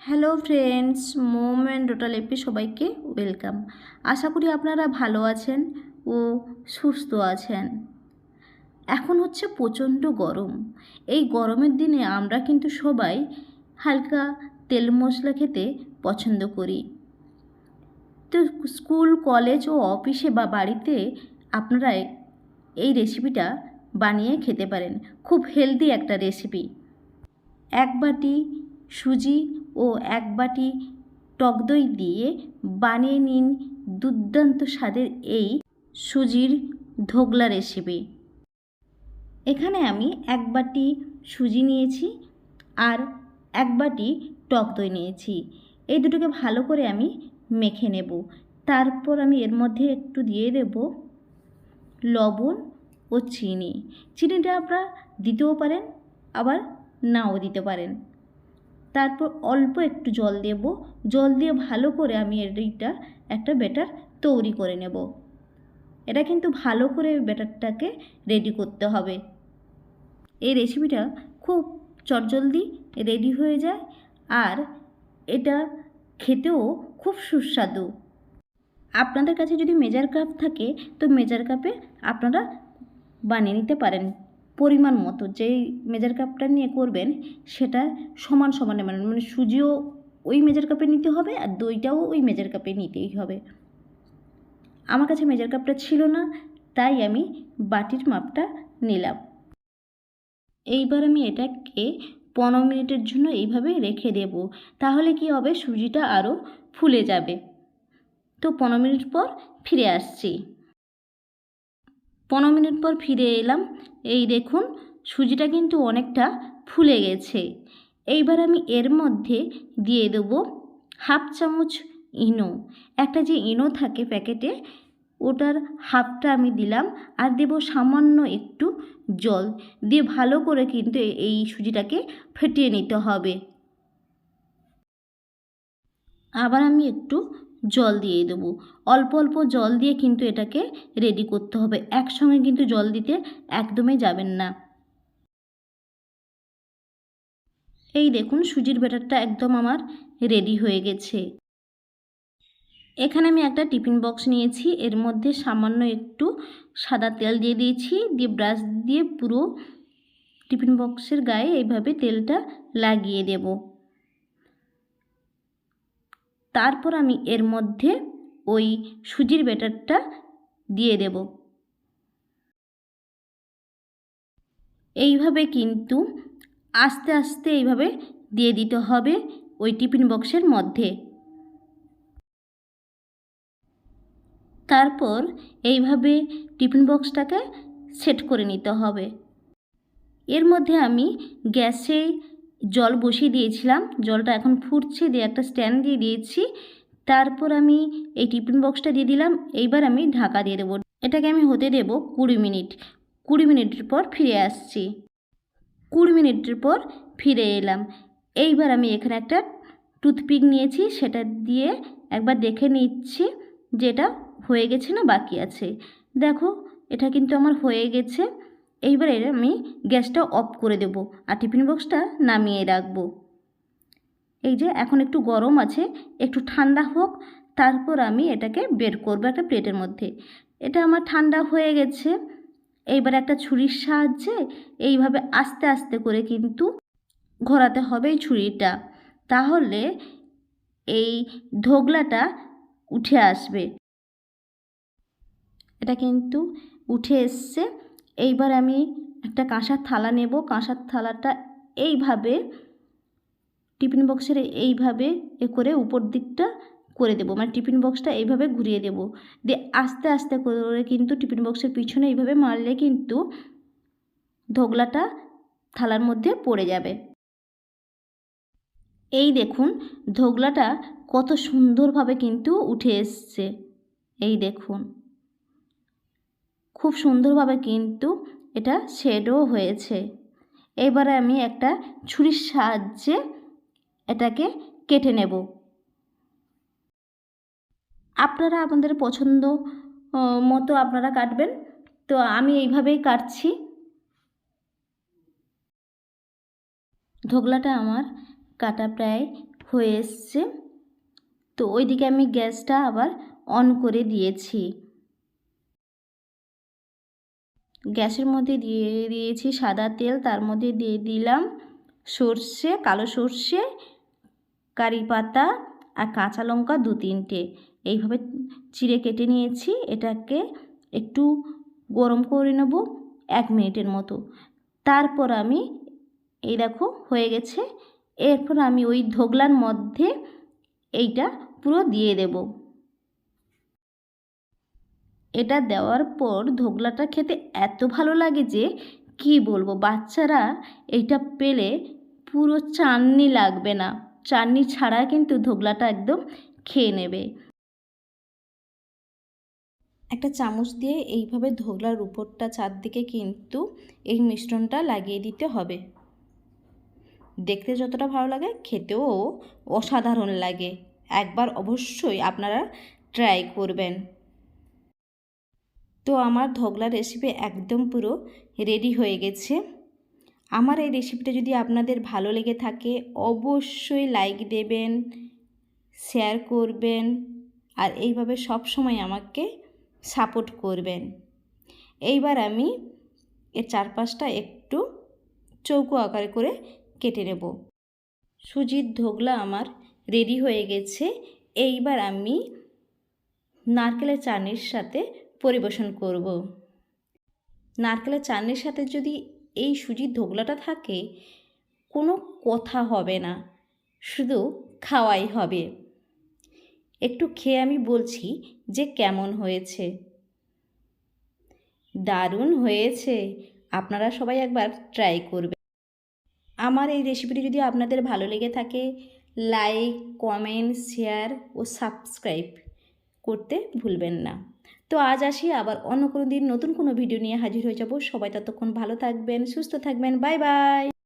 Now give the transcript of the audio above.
Hello friends মোম অ্যান্ড টোটাল এপি সবাইকে ওয়েলকাম আশা করি আপনারা ভালো আছেন ও সুস্থ আছেন। এখন হচ্ছে প্রচণ্ড গরম। এই গরমের দিনে আমরা কিন্তু সবাই হালকা তেল মশলা খেতে পছন্দ করি। তো স্কুল, কলেজ ও অফিসে বা বাড়িতে আপনারা এই রেসিপিটা বানিয়ে খেতে পারেন। খুব হেলদি একটা রেসিপি এক বাটি সুজি ও এক বাটি টক দই দিয়ে বানিয়ে নিন দুর্দান্ত স্বাদের এই সুজির ধোগলা রেসিপি এখানে আমি এক বাটি সুজি নিয়েছি আর এক বাটি টক দই নিয়েছি। এই দুটোকে ভালো করে আমি মেখে নেব। তারপর আমি এর মধ্যে একটু দিয়ে দেব লবণ ও চিনি। চিনিটা আপনারা দিতেও পারেন, আবার নাও দিতে পারেন। তারপর অল্প একটু জল দেব। জল দিয়ে ভালো করে আমি এইটা একটা ব্যাটার তৈরি করে নেব। এটা কিন্তু ভালো করে ব্যাটারটাকে রেডি করতে হবে। এই রেসিপিটা খুব চটজলদি রেডি হয়ে যায় আর এটা খেতেও খুব সুস্বাদু। আপনাদের কাছে যদি মেজার কাপ থাকে, তো মেজার কাপে আপনারা বানিয়ে নিতে পারেন। পরিমাণ মতো যেই মেজার কাপটা নিয়ে করবেন, সেটা সমান সমানে মানে মানে সুজিও ওই মেজার কাপে নিতে হবে আর দইটাও ওই মেজার কাপে নিতেই হবে। আমার কাছে মেজার কাপটা ছিল না, তাই আমি বাটির মাপটা নিলাম। এইবার আমি এটাকে পনেরো মিনিটের জন্য এইভাবে রেখে দেব, তাহলে কি হবে? সুজিটা আরও ফুলে যাবে। তো পনেরো মিনিট পর ফিরে আসছি। পনেরো মিনিট পর ফিরে এলাম। এই দেখুন, সুজিটা কিন্তু অনেকটা ফুলে গেছে। এইবার আমি এর মধ্যে দিয়ে দেবো হাফ চামচ ইনো। একটা যে ইনো থাকে প্যাকেটে, ওটার হাফটা আমি দিলাম আর দেব সামান্য একটু জল। দিয়ে ভালো করে কিন্তু এই সুজিটাকে ফেটিয়ে নিতে হবে। আবার আমি একটু জল দিয়ে দেবো। অল্প অল্প জল দিয়ে কিন্তু এটাকে রেডি করতে হবে। একসঙ্গে কিন্তু জল দিতে একদমই যাবেন না। এই দেখুন, সুজির ব্যাটারটা একদম আমার রেডি হয়ে গেছে। এখানে আমি একটা টিফিন বক্স নিয়েছি। এর মধ্যে সামান্য একটু সাদা তেল দিয়ে দিয়েছি। দিয়ে ব্রাশ দিয়ে পুরো টিফিন বক্সের গায়ে এইভাবে তেলটা লাগিয়ে দেব। তারপর আমি এর মধ্যে ওই সুজির ব্যাটারটা দিয়ে দেব। এইভাবে কিন্তু আস্তে আস্তে এইভাবে দিয়ে দিতে হবে ওই টিফিন বক্সের মধ্যে। তারপর এইভাবে টিফিন বক্সটাকে সেট করে নিতে হবে। এর মধ্যে আমি গ্যাসে জল বসিয়ে দিয়েছিলাম। জলটা এখন ফুটছে, দিয়ে একটা স্ট্যান্ড দিয়ে দিয়েছি। তারপর আমি এই টিফিন বক্সটা দিয়ে দিলাম। এইবার আমি ঢাকা দিয়ে দেবো। এটাকে আমি হতে দেব কুড়ি মিনিট। কুড়ি মিনিটের পর ফিরে আসছি। কুড়ি মিনিটের পর ফিরে এলাম। এইবার আমি এখানে একটা টুথপিক নিয়েছি, সেটা দিয়ে একবার দেখে নিচ্ছি যেটা হয়ে গেছে না বাকি আছে। দেখো, এটা কিন্তু আমার হয়ে গেছে। এইবারে আমি গ্যাসটা অফ করে দেব আর টিফিন বক্সটা নামিয়ে রাখব। এই যে, এখন একটু গরম আছে, একটু ঠান্ডা হোক, তারপর আমি এটাকে বের করব একটা প্লেটের মধ্যে। এটা আমার ঠান্ডা হয়ে গেছে। এইবার একটা ছুরির সাহায্যে এইভাবে আস্তে আস্তে করে কিন্তু ঘোরাতে হবে এই ছুরিটা। তাহলে এই ধোগলাটা উঠে আসবে। এটা কিন্তু উঠে এসছে। এইবার আমি একটা কাঁসার থালা নেব। কাঁসার থালাটা এইভাবে, টিফিন বক্সের এইভাবে এ করে উপর দিকটা করে দেবো। মানে টিফিন বক্সটা এইভাবে ঘুরিয়ে দেব। দিয়ে আস্তে আস্তে করে কিন্তু টিফিন বক্সের পিছনে এইভাবে মারলে কিন্তু ধোগলাটা থালার মধ্যে পড়ে যাবে। এই দেখুন ধোগলাটা কত সুন্দরভাবে কিন্তু উঠে এসছে। এই দেখুন। খুব সুন্দরভাবে কিন্তু এটা শেডও হয়েছে। এবারে আমি একটা ছুরির সাহায্যে এটাকে কেটে নেব। আপনারা আপনাদের পছন্দ মতো আপনারা কাটবেন। তো আমি এইভাবেই কাটছি। ধোগলাটা আমার কাটা প্রায় হয়ে এসছে। তো ওইদিকে আমি গ্যাসটা আবার অন করে দিয়েছি। গ্যাসের মধ্যে দিয়ে দিয়েছি সাদা তেল, তার মধ্যে দিয়ে দিলাম সর্ষে, কালো সর্ষে, কারি পাতা আর কাঁচা লঙ্কা দু তিনটে। এইভাবে চিড়ে কেটে নিয়েছি, এটাকে একটু গরম করে নেব এক মিনিটের মতো। তারপর আমি, এই দেখো, হয়ে গেছে। এরপর আমি ওই ধোগলার মধ্যে এইটা পুরো দিয়ে দেব। এটা দেওয়ার পর ধোকলাটা খেতে এত ভালো লাগে যে, কি বলব, বাচ্চারা এইটা পেলে পুরো চাননি লাগবে না। চাননি ছাড়া কিন্তু ধোকলাটা একদম খেয়ে নেবে। একটা চামচ দিয়ে এইভাবে ধোকলার উপরটা চারদিকে কিন্তু এই মিশ্রণটা লাগিয়ে দিতে হবে। দেখতে যতটা ভালো লাগে, খেতেও অসাধারণ লাগে। একবার অবশ্যই আপনারা ট্রাই করবেন। তো আমার ধোগলা রেসিপি একদম পুরো রেডি হয়ে গেছে। আমার এই রেসিপিটা যদি আপনাদের ভালো লেগে থাকে, অবশ্যই লাইক দেবেন শেয়ার করবেন, আর এইভাবে সব সময় আমাকে সাপোর্ট করবেন। এইবার আমি এর চারপাশটা একটু চৌকো আকারে করে কেটে নেব। সুজির ধোগলা আমার রেডি হয়ে গেছে। এইবার আমি নারকেলের চাটনির সাথে পরিবেশন করব। নারকেলের চাটনির সাথে যদি এই সুজির ধোগলাটা থাকে, কোনো কথা হবে না, শুধু খাওয়াই হবে। একটু খেয়ে আমি বলছি যে কেমন হয়েছে। দারুণ হয়েছে। আপনারা সবাই একবার ট্রাই করবেন। আমার এই রেসিপিটি যদি আপনাদের ভালো লেগে থাকে লাইক কমেন্ট শেয়ার ও সাবস্ক্রাইব করতে ভুলবেন না। তো আজ আসি, আবার অন্য কোনো দিন নতুন কোনো ভিডিও নিয়ে হাজির হয়ে যাব। সবাই ততক্ষণ ভালো থাকবেন, সুস্থ থাকবেন, বাই বাই!